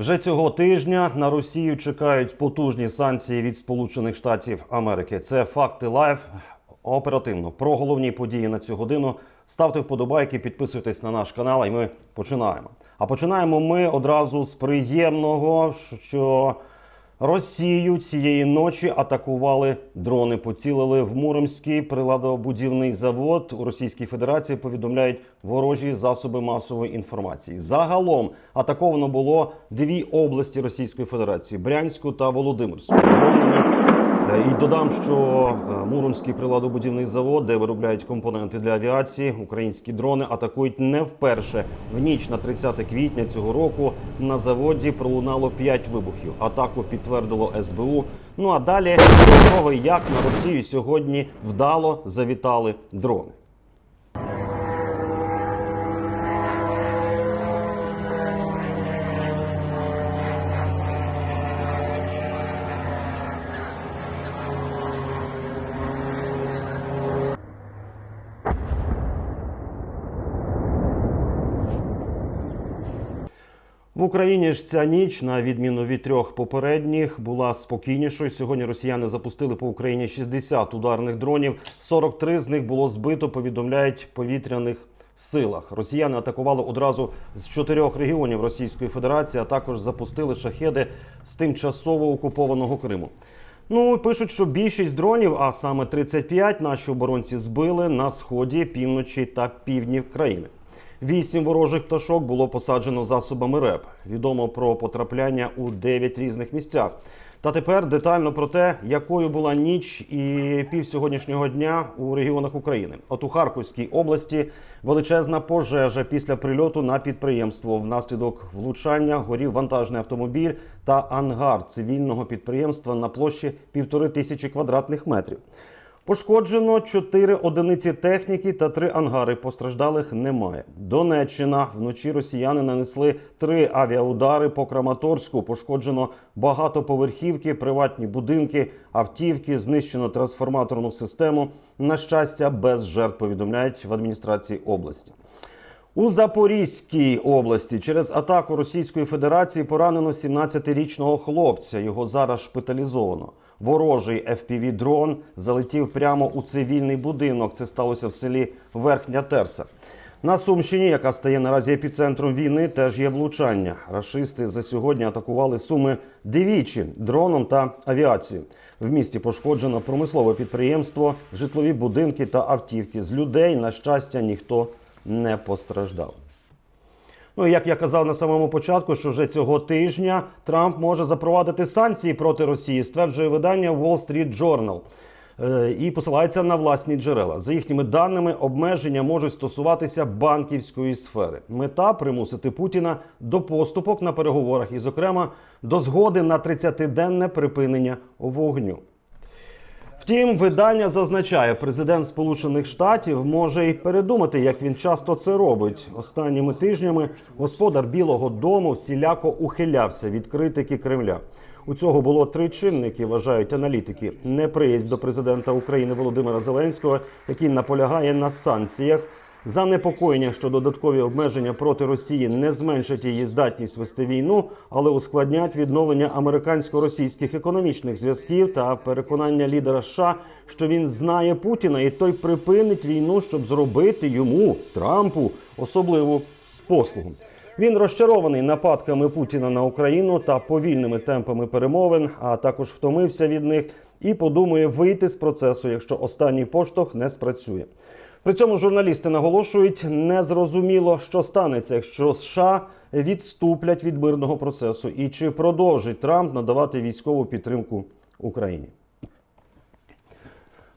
Вже цього тижня на Росію чекають потужні санкції від Сполучених Штатів Америки. Це факти лайв оперативно про головні події на цю годину. Ставте вподобайки, підписуйтесь на наш канал, і ми починаємо. А починаємо ми одразу з приємного, що Росію цієї ночі атакували дрони. Поцілили в Муромський приладобудівний завод у Російській Федерації. Повідомляють ворожі засоби масової інформації. Загалом атаковано було дві області Російської Федерації: Брянську та Володимирську. Дронами І додам, що е, Муромський приладобудівний завод, де виробляють компоненти для авіації, українські дрони атакують не вперше. В ніч на 30 квітня цього року на заводі пролунало 5 вибухів. Атаку підтвердило СБУ. Ну а далі до того, як на Росію сьогодні вдало завітали дрони. В Україні ж ця ніч, на відміну від трьох попередніх, була спокійнішою. Сьогодні росіяни запустили по Україні 60 ударних дронів. 43 з них було збито. Повідомляють повітряних силах. Росіяни атакували одразу з чотирьох регіонів Російської Федерації, а також запустили шахеди з тимчасово окупованого Криму. Ну пишуть, що більшість дронів, а саме 35, наші оборонці збили на сході, півночі та півдні країни. Вісім ворожих пташок було посаджено засобами РЕП. Відомо про потрапляння у 9 різних місцях. Та тепер детально про те, якою була ніч і пів сьогоднішнього дня у регіонах України. От у Харківській області величезна пожежа після прильоту на підприємство. Внаслідок влучання горів вантажний автомобіль та ангар цивільного підприємства на площі півтори тисячі квадратних метрів. Пошкоджено 4 одиниці техніки та 3 ангари. Постраждалих немає. Донеччина вночі росіяни нанесли 3 авіаудари по Краматорську. Пошкоджено багатоповерхівки, приватні будинки, автівки, знищено трансформаторну систему. На щастя, без жертв повідомляють в адміністрації області. У Запорізькій області через атаку Російської Федерації поранено 17-річного хлопця. Його зараз шпиталізовано. Ворожий fpv дрон залетів прямо у цивільний будинок. Це сталося в селі Верхня Терса. На Сумщині, яка стає наразі епіцентром війни, теж є влучання. Рашисти за сьогодні атакували суми двічі дроном та авіацією. В місті пошкоджено промислове підприємство, житлові будинки та автівки. З людей, на щастя, ніхто не постраждав. Ну, як я казав на самому початку, що вже цього тижня Трамп може запровадити санкції проти Росії, стверджує видання Wall Street Journal. Е, І посилається на власні джерела. За їхніми даними, обмеження можуть стосуватися банківської сфери. Мета примусити Путіна до поступок на переговорах, і, зокрема, до згоди на 30-денне припинення вогню. Втім, видання зазначає, президент Сполучених Штатів може й передумати, як він часто це робить. Останніми тижнями господар Білого Дому всіляко ухилявся від критики Кремля. У цього було три чинники, вважають аналітики: неприязнь до президента України Володимира Зеленського, який наполягає на санкціях. Занепокоєння, що додаткові обмеження проти Росії не зменшать її здатність вести війну, але ускладнять відновлення американсько-російських економічних зв'язків та переконання лідера США, що він знає Путіна, і той припинить війну, щоб зробити йому Трампу особливу послугу. Він розчарований нападками Путіна на Україну та повільними темпами перемовин, а також втомився від них і подумує вийти з процесу, якщо останній поштовх не спрацює. При цьому журналісти наголошують, незрозуміло, що станеться, якщо США відступлять від мирного процесу, і чи продовжить Трамп надавати військову підтримку Україні.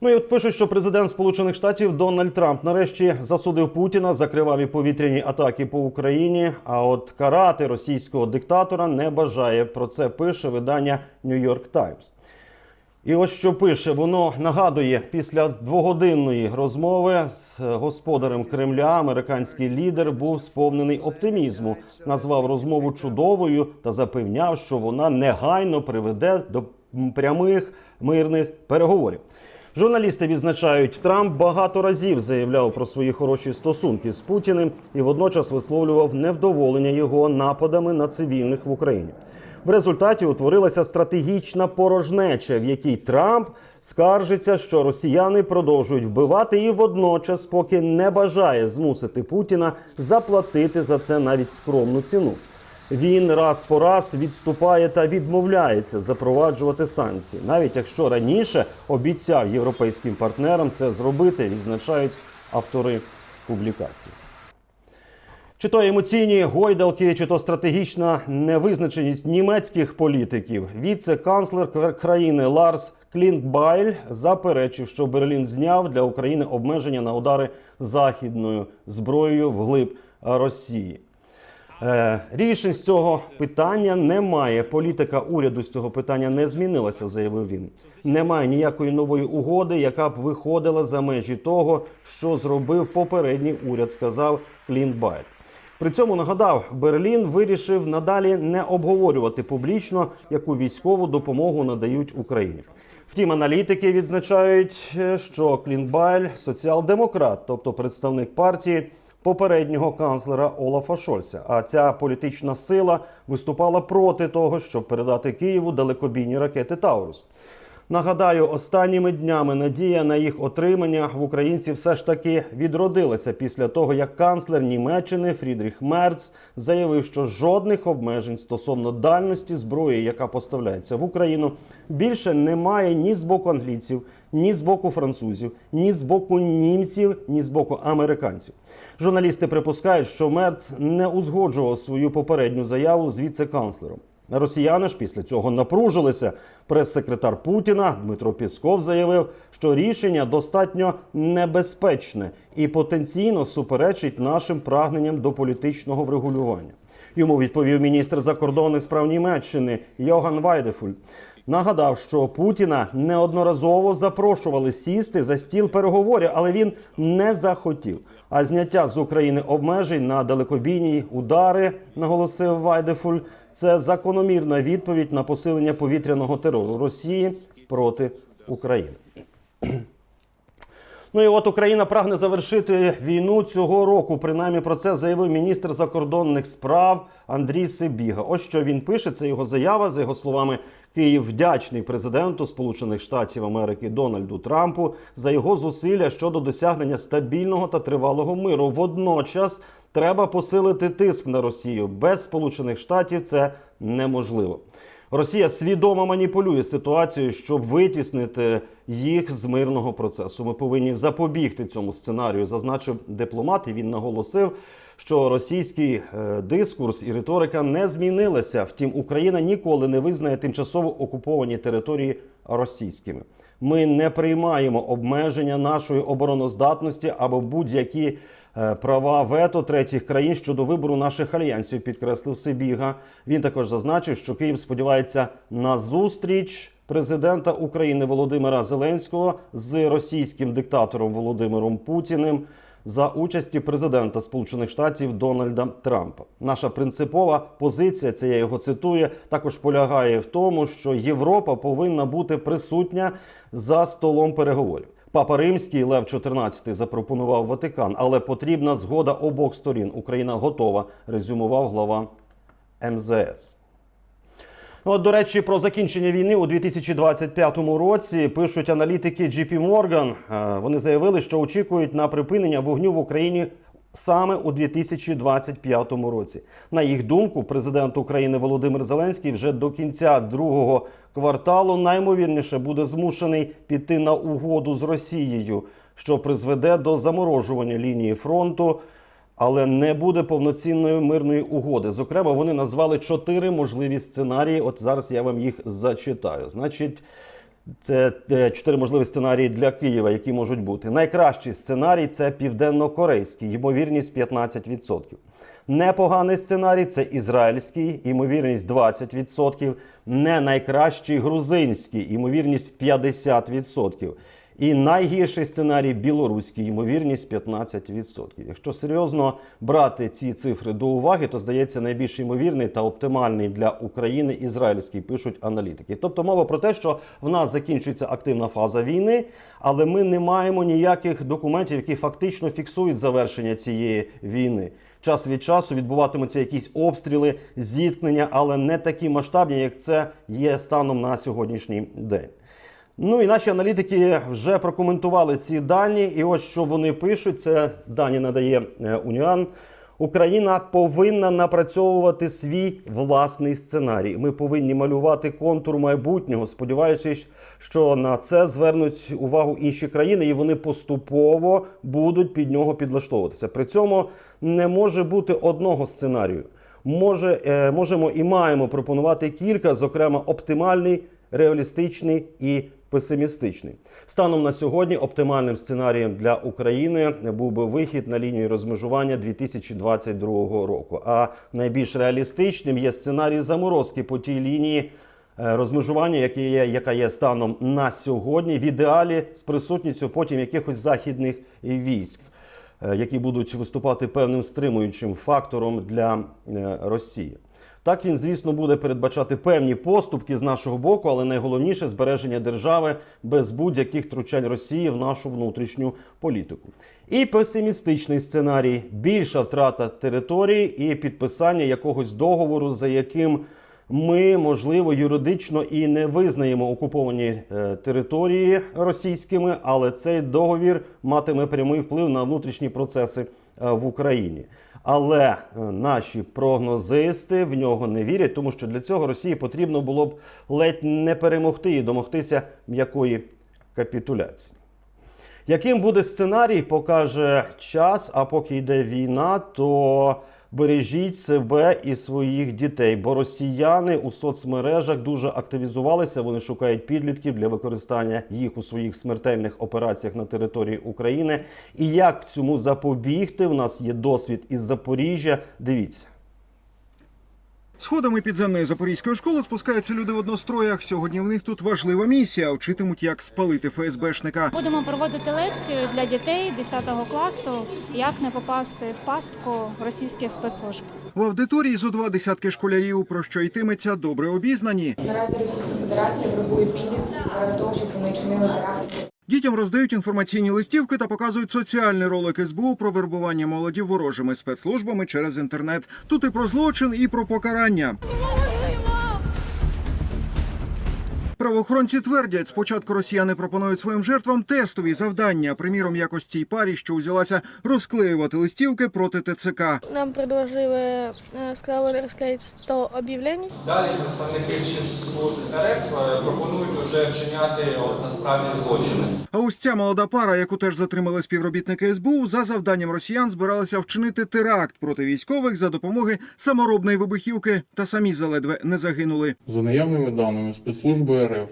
Ну і от пишуть, що президент Сполучених Штатів Дональд Трамп нарешті засудив Путіна за криваві повітряні атаки по Україні. А от карати російського диктатора не бажає. Про це пише видання New York Times. І ось що пише, воно нагадує після двогодинної розмови з господарем Кремля. Американський лідер був сповнений оптимізму, назвав розмову чудовою та запевняв, що вона негайно приведе до прямих мирних переговорів. Журналісти відзначають, Трамп багато разів заявляв про свої хороші стосунки з Путіним і водночас висловлював невдоволення його нападами на цивільних в Україні. В результаті утворилася стратегічна порожнеча, в якій Трамп скаржиться, що росіяни продовжують вбивати і водночас, поки не бажає змусити Путіна заплатити за це навіть скромну ціну. Він раз по раз відступає та відмовляється запроваджувати санкції, навіть якщо раніше обіцяв європейським партнерам це зробити, відзначають автори публікації. Чи то емоційні гойдалки, чи то стратегічна невизначеність німецьких політиків. Віце-канцлер кра- країни Ларс Клінкбайль заперечив, що Берлін зняв для України обмеження на удари західною зброєю вглиб Росії. Е, рішень з цього питання немає. Політика уряду з цього питання не змінилася, заявив він. Немає ніякої нової угоди, яка б виходила за межі того, що зробив попередній уряд, сказав Клінтбайль. При цьому нагадав, Берлін вирішив надалі не обговорювати публічно, яку військову допомогу надають Україні. Втім, аналітики відзначають, е, що Клінтбайль соціал-демократ, тобто представник партії попереднього канцлера Олафа Шольца. А ця політична сила виступала проти того, щоб передати Києву далекобійні ракети Таурус. Нагадаю, останніми днями надія на їх отримання в українців все ж таки відродилася після того, як канцлер Німеччини Фрідріх Мерц заявив, що жодних обмежень стосовно дальності зброї, яка поставляється в Україну, більше немає ні з боку англійців, ні з боку французів, ні з боку німців, ні з боку американців. Журналісти припускають, що Мерц не узгоджував свою попередню заяву з віце-канцлером. Росіяни ж після цього напружилися. Прес-секретар Путіна Дмитро Пісков заявив, що рішення достатньо небезпечне і потенційно суперечить нашим прагненням до політичного врегулювання. Йому відповів міністр закордонних справ Німеччини Йоган Вайдефуль. Нагадав, що Путіна неодноразово запрошували сісти за стіл переговорів, але він не захотів. А зняття з України обмежень на далекобійні удари, наголосив Вайдефуль, це закономірна відповідь на посилення повітряного терору Росії проти України. Ну і от Україна прагне завершити війну цього року. Принаймні про це заявив міністр закордонних справ Андрій Сибіга. Ось що він пише. Це його заява. За його словами, Київ вдячний президенту Сполучених Штатів Америки Дональду Трампу за його зусилля щодо досягнення стабільного та тривалого миру. Водночас треба посилити тиск на Росію. Без Сполучених Штатів це неможливо. Росія свідомо маніпулює ситуацією, щоб витіснити їх з мирного процесу. Ми повинні запобігти цьому сценарію, зазначив дипломат. І він наголосив, що російський е, дискурс і риторика не змінилися. Втім, Україна ніколи не визнає тимчасово окуповані території російськими. Ми не приймаємо обмеження нашої обороноздатності або будь-які права вето третіх країн щодо вибору наших альянсів, підкреслив Сибіга. Він також зазначив, що Київ сподівається на зустріч президента України Володимира Зеленського з російським диктатором Володимиром Путіним. За участі президента Сполучених Штатів Дональда Трампа наша принципова позиція, це я його цитую, також полягає в тому, що Європа повинна бути присутня за столом переговорів. Папа Римський Лев XIV запропонував Ватикан, але потрібна згода обох сторін. Україна готова, резюмував глава МЗС. Ну, От, до речі, про закінчення війни у 2025 році пишуть аналітики JP Morgan. Е, Вони заявили, що очікують на припинення вогню в Україні саме у 2025 році. На їх думку, президент України Володимир Зеленський вже до кінця другого кварталу наймовірніше буде змушений піти на угоду з Росією, що призведе до заморожування лінії фронту але не буде повноцінної мирної угоди. Зокрема, вони назвали чотири можливі сценарії. От зараз я вам їх зачитаю. Значить, це е, чотири можливі сценарії для Києва, які можуть бути. Найкращий сценарій це південно-корейський, ймовірність 15%. Непоганий сценарій це ізраїльський, ймовірність 20%. Не найкращий грузинський, ймовірність 50%. І найгірший сценарій білоруський, ймовірність 15%. Якщо серйозно брати ці цифри до уваги, то здається найбільш ймовірний та оптимальний для України ізраїльський, пишуть аналітики. Тобто мова про те, що в нас закінчується активна фаза війни, але ми не маємо ніяких документів, які фактично фіксують завершення цієї війни. Час від часу відбуватимуться якісь обстріли, зіткнення, але не такі масштабні, як це є станом на сьогоднішній день. Ну і наші аналітики вже прокоментували ці дані. І ось що вони пишуть: це дані надає е, Уніан. Україна повинна напрацьовувати свій власний сценарій. Ми повинні малювати контур майбутнього, сподіваючись, що на це звернуть увагу інші країни, і вони поступово будуть під нього підлаштовуватися. При цьому не може бути одного сценарію. Може, е, можемо і маємо пропонувати кілька, зокрема, оптимальний, реалістичний і песимістичний. Станом на сьогодні оптимальним сценарієм для України був би вихід на лінію розмежування 2022 року. А найбільш реалістичним є сценарій заморозки по тій лінії е, розмежування, яка є, яка є станом на сьогодні, в ідеалі з присутністю потім якихось західних військ, е, які будуть виступати певним стримуючим фактором для е, Росії. Так він, звісно, буде передбачати певні поступки з нашого боку, але найголовніше збереження держави без будь-яких втручань Росії в нашу внутрішню політику. І песимістичний сценарій більша втрата території і підписання якогось договору, за яким ми, можливо, юридично і не визнаємо окуповані е, території російськими, але цей договір матиме прямий вплив на внутрішні процеси е, в Україні. Але е, наші прогнозисти в нього не вірять, тому що для цього Росії потрібно було б ледь не перемогти і домогтися м'якої капітуляції. Яким буде сценарій, покаже час. А поки йде війна, то бережіть себе і своїх дітей, бо росіяни у соцмережах дуже активізувалися. Вони шукають підлітків для використання їх у своїх смертельних операціях на території України. І як цьому запобігти? В нас є досвід із Запоріжжя. Дивіться. Сходами підземної запорізької школи спускаються люди в одностроях. Сьогодні в них тут важлива місія. Вчитимуть, як спалити ФСБшника. Будемо проводити лекцію для дітей 10 класу, як не попасти в пастку російських спецслужб. В аудиторії зо два десятки школярів, про що йтиметься, добре обізнані. Наразі Російська Федерація вербує підлітків для того, щоб вони чинили теракти. Дітям роздають інформаційні листівки та показують соціальний ролик СБУ про вербування молоді ворожими спецслужбами через інтернет. Тут і про злочин, і про покарання. Правоохоронці твердять, спочатку росіяни пропонують своїм жертвам тестові завдання, приміром, якось цій парі, що взялася розклеювати листівки проти ТЦК. Нам предложили, е, сказали розклеїти 100 об'явлень. Далі представники служби е, пропонують вже вчиняти от, насправді злочини. А ось ця молода пара, яку теж затримали співробітники СБУ, за завданням росіян збиралася вчинити теракт проти військових за допомоги саморобної вибухівки, та самі заледве не загинули. За наявними даними спецслужби РФ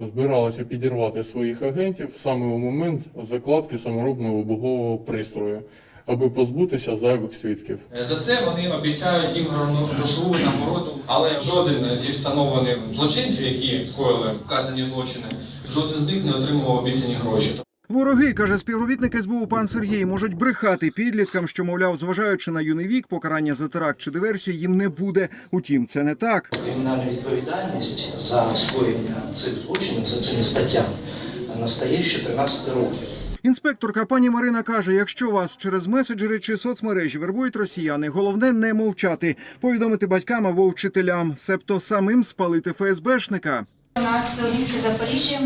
збиралися підірвати своїх агентів саме у момент закладки саморобного вибухового пристрою, аби позбутися зайвих свідків. Е, За це вони обіцяють їм грошову нагороду, але жоден зі встановлених злочинців, які коїли вказані злочини, жоден з них не отримував обіцяні гроші. Вороги, каже співробітник СБУ пан Сергій, можуть брехати підліткам, що, мовляв, зважаючи на юний вік, покарання за теракт чи диверсію їм не буде. Утім, це не так. Кримінальна відповідальність за скоєння цих злочинів за цими статтями настає з 14 років. Інспекторка пані Марина каже: якщо вас через меседжери чи соцмережі вербують росіяни, головне не мовчати, повідомити батькам або вчителям, себто самим спалити ФСБшника. У нас у місті Запоріжжя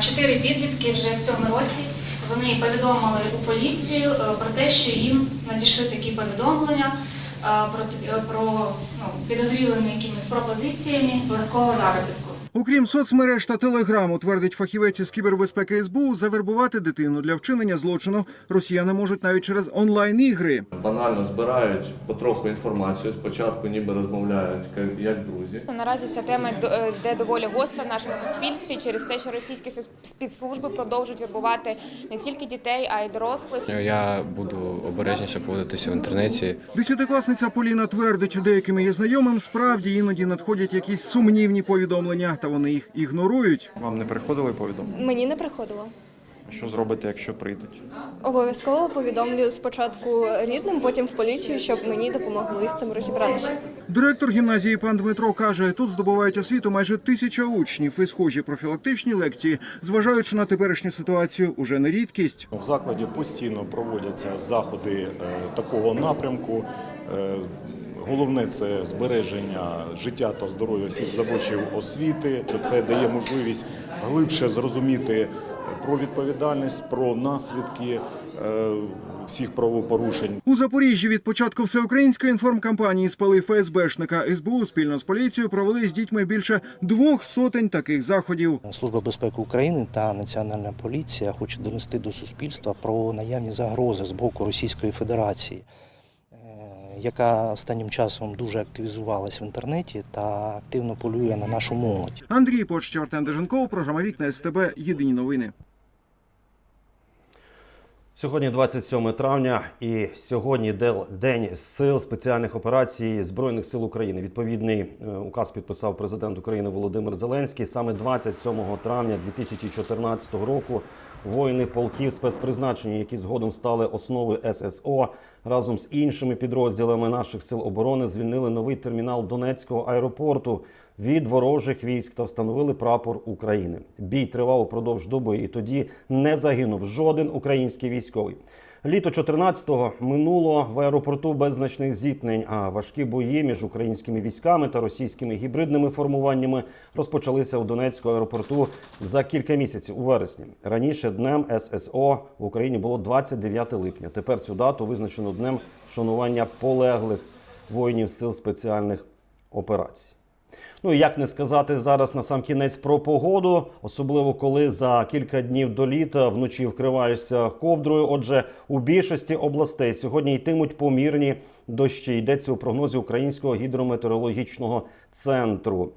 чотири підлітки вже в цьому році. Вони повідомили у поліцію е, про те, що їм надійшли такі повідомлення е, про, про ну, підозрілими якимись пропозиціями легкого заробітку. Окрім соцмереж та телеграму, твердить фахівець із кібербезпеки СБУ, завербувати дитину для вчинення злочину росіяни можуть навіть через онлайн-ігри. банально збирають потроху інформацію. Спочатку ніби розмовляють ка- як друзі. Наразі ця тема д- йде доволі гостра в нашому суспільстві через те, що російські спецслужби продовжують вербувати не тільки дітей, а й дорослих. Я буду обережніше поводитися в інтернеті. Десятикласниця Поліна твердить, деякими її знайомим справді іноді надходять якісь сумнівні повідомлення. Та вони їх ігнорують. Вам не приходили повідомлення? Мені не приходило. Що зробите, якщо прийдуть? Обов'язково повідомлю спочатку рідним, потім в поліцію, щоб мені допомогли з цим розібратися. Директор гімназії пан Дмитро каже, тут здобувають освіту майже тисяча учнів і схожі профілактичні лекції, зважаючи на теперішню ситуацію, уже не рідкість. В закладі постійно проводяться заходи е, такого напрямку. Головне це збереження життя та здоров'я всіх здобувачів освіти, що це дає можливість глибше зрозуміти про відповідальність, про наслідки е, всіх правопорушень. У Запоріжжі від початку всеукраїнської інформкампанії спали ФСБшника СБУ спільно з поліцією провели з дітьми більше двох сотень таких заходів. Служба безпеки України та Національна поліція хочуть донести до суспільства про наявні загрози з боку Російської Федерації, яка останнім часом дуже активізувалась в інтернеті та активно полює на нашу молодь. Андрій Почтєв, Артем Деженков, програма Вікна СТБ. Єдині новини. Сьогодні 27 травня, і сьогодні день сил спеціальних операцій збройних сил України. Відповідний е, указ підписав президент України Володимир Зеленський. Саме 27 травня 2014 року воїни полків спецпризначення, які згодом стали основою ССО, разом з іншими підрозділами наших сил оборони звільнили новий термінал Донецького аеропорту від ворожих військ та встановили прапор України. Бій тривав упродовж доби, і тоді не загинув жоден український військовий. Літо 14-го минуло в аеропорту без значних зіткнень, а важкі бої між українськими військами та російськими гібридними формуваннями розпочалися у Донецькому аеропорту за кілька місяців у вересні. Раніше днем ССО в Україні було 29 липня. Тепер цю дату визначено днем вшанування полеглих воїнів сил спеціальних операцій. Ну і як не сказати зараз на сам кінець про погоду, особливо коли за кілька днів до літа вночі вкриваєшся ковдрою. Отже, у більшості областей сьогодні йтимуть помірні дощі. Йдеться у прогнозі Українського гідрометеорологічного центру.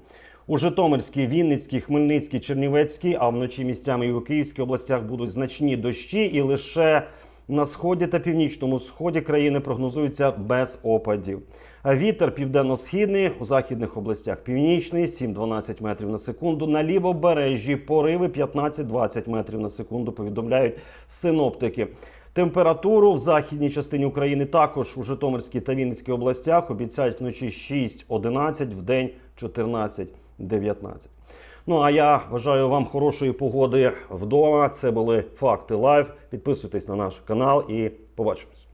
У Житомирській, Вінницькій, Хмельницькій, Чернівецькій, а вночі місцями і у Київській областях будуть значні дощі, і лише на сході та північному сході країни прогнозується без опадів. А Вітер південно-східний у західних областях північний 7-12 метрів на секунду. На лівобережжі пориви 15-20 метрів на секунду. Повідомляють синоптики. Температуру в західній частині України також у Житомирській та Вінницькій областях обіцяють вночі 6-11, в день 14-19. Ну а я бажаю вам хорошої погоди вдома. Це були факти лайв. Підписуйтесь на наш канал і побачимось.